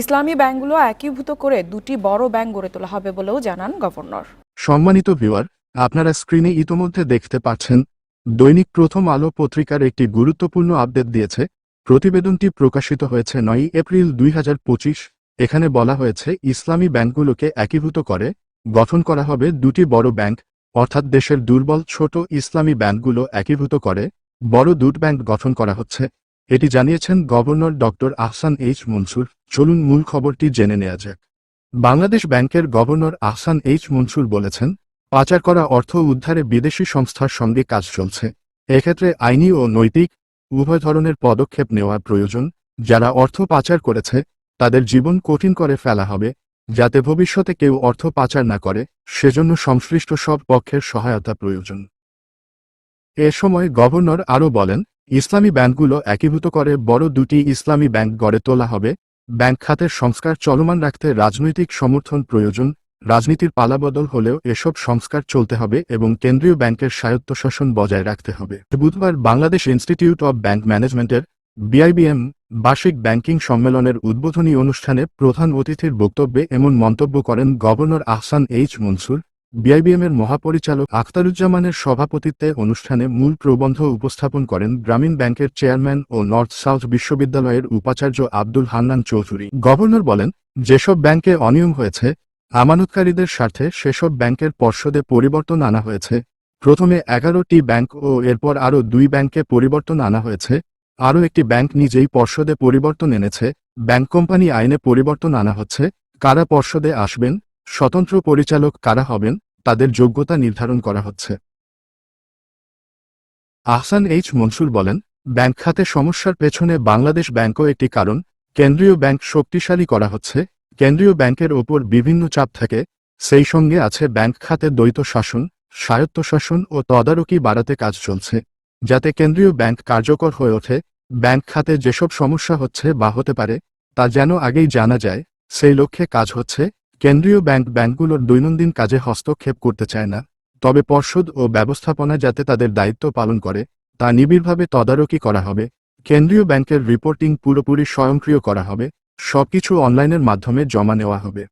ইসলামী ব্যাংকগুলো একীভূত করে দুটি বড় ব্যাংক গড়ে তোলা হবে বলেও জানান গভর্নর। সম্মানিত ভিউয়ার, আপনারা স্ক্রিনে ইতোমধ্যে দেখতে পাচ্ছেন, দৈনিক প্রথম আলো পত্রিকার একটি গুরুত্বপূর্ণ আপডেট দিয়েছে। প্রতিবেদনটি প্রকাশিত হয়েছে নয় এপ্রিল দুই হাজার পঁচিশ। এখানে বলা হয়েছে, ইসলামী ব্যাংকগুলোকে একীভূত করে গঠন করা হবে দুটি বড় ব্যাংক, অর্থাৎ দেশের দুর্বল ছোট ইসলামী ব্যাংকগুলো একীভূত করে বড় দুট ব্যাংক গঠন করা হচ্ছে। এটি জানিয়েছেন governor doctor Ahsan H Mansur. চলুন মূল খবরটি জেনে নেওয়া যাক। বাংলাদেশ ব্যাংকের গভর্নর আহসান এইচ মনসুর বলেছেন, পাচার করা অর্থ উদ্ধারে বিদেশি সংস্থার সঙ্গে কাজ চলছে। এক্ষেত্রে আইনি ও নৈতিক, উভয় ধরনের পদক্ষেপ নেওয়া প্রয়োজন। যারা অর্থ পাচার করেছে, তাদের জীবন কঠিন করে ফেলা হবে, যাতে ভবিষ্যতে কেউ অর্থ পাচার না করে, সেজন্য সংশ্লিষ্ট সব পক্ষের সহায়তা প্রয়োজন। এ সময় গভর্নর আরও বলেন ইসলামী ব্যাংকগুলো একীভূত করে বড় দুটি ইসলামী ব্যাংক গড়ে তোলা হবে, ব্যাংক খাতের সংস্কার চলমান রাখতে রাজনৈতিক সমর্থন প্রয়োজন, রাজনীতির পালাবদল হলেও এসব সংস্কার চলতে হবে এবং কেন্দ্রীয় ব্যাংকের স্বায়ত্তশাসন বজায় রাখতে হবে। বুধবার বাংলাদেশ ইনস্টিটিউট অব ব্যাংক ম্যানেজমেন্টের বিআইবিএম বার্ষিক ব্যাংকিং সম্মেলনের উদ্বোধনী অনুষ্ঠানে প্রধান অতিথির বক্তব্যে এমন মন্তব্য করেন governor Ahsan H Mansur BIBM এর মহাপরিচালক আখতারুজ্জামানের সভাপতিত্বে অনুষ্ঠানে মূল প্রবন্ধ উপস্থাপন করেন গ্রামীণ ব্যাংকের চেয়ারম্যান ও নর্থ সাউথ বিশ্ববিদ্যালয়ের উপাচার্য আব্দুল হান্নান চৌধুরী। গভর্নর বলেন, যেসব ব্যাংকে অনিয়ম হয়েছে, আমানতকারীদের স্বার্থে সেসব ব্যাংকের পর্ষদে পরিবর্তন আনা হয়েছে। প্রথমে এগারোটি ব্যাংক ও এরপর আরও দুই ব্যাংকে পরিবর্তন আনা হয়েছে। আরও একটি ব্যাংক নিজেই পর্ষদে পরিবর্তন এনেছে। ব্যাংক কোম্পানি আইনে পরিবর্তন আনা হচ্ছে। কারা পর্ষদে আসবেন স্বতন্ত্র পরিচালক কারা হবেন, তাদের যোগ্যতা নির্ধারণ করা হচ্ছে। আহসান এইচ মনসুর বলেন, ব্যাংক খাতে সমস্যার পেছনে বাংলাদেশ ব্যাংকও একটি কারণ, কেন্দ্রীয় ব্যাংক শক্তিশালী করা হচ্ছে, কেন্দ্রীয় ব্যাংকের ওপর বিভিন্ন চাপ থাকে, সেই সঙ্গে আছে ব্যাংক খাতে দ্বৈত শাসন, স্বায়ত্তশাসন ও তদারকি বাড়াতে কাজ চলছে, যাতে কেন্দ্রীয় ব্যাংক কার্যকর হয়ে ওঠে, ব্যাংক খাতে যেসব সমস্যা হচ্ছে বা হতে পারে, তা যেন আগেই জানা যায়, সেই লক্ষ্যে কাজ হচ্ছে কেন্দ্রীয় ব্যাংক ব্যাংকগুলোর দৈনন্দিন কাজে হস্তক্ষেপ করতে চায় না, তবে পর্ষদ ও ব্যবস্থাপনা যাতে তাদের দায়িত্ব পালন করে, তা নিবিড়ভাবে তদারকি করা হবে, কেন্দ্রীয় ব্যাংকের রিপোর্টিং পুরোপুরি স্বয়ংক্রিয় করা হবে, সবকিছু অনলাইনের মাধ্যমে জমা নেওয়া হবে।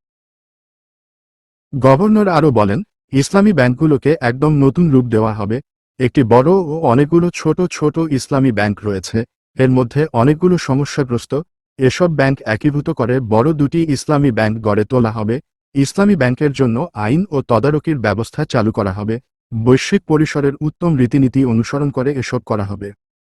গভর্নর আরও বলেন, ইসলামী ব্যাংকগুলোকে একদম নতুন রূপ দেওয়া হবে, একটি বড় ও অনেকগুলো ছোট ছোট ইসলামী ব্যাংক রয়েছে, এর মধ্যে অনেকগুলো সমস্যাগ্রস্ত এসব ব্যাংক একীভূত করে, বড় দুটি ইসলামী ব্যাংক গড়ে তোলা হবে। ইসলামী ব্যাংকের জন্য আইন ও তদারকির ব্যবস্থা চালু করা হবে। বৈশ্বিক পরিসরের উত্তম রীতিনীতি অনুসরণ করে এসব করা হবে।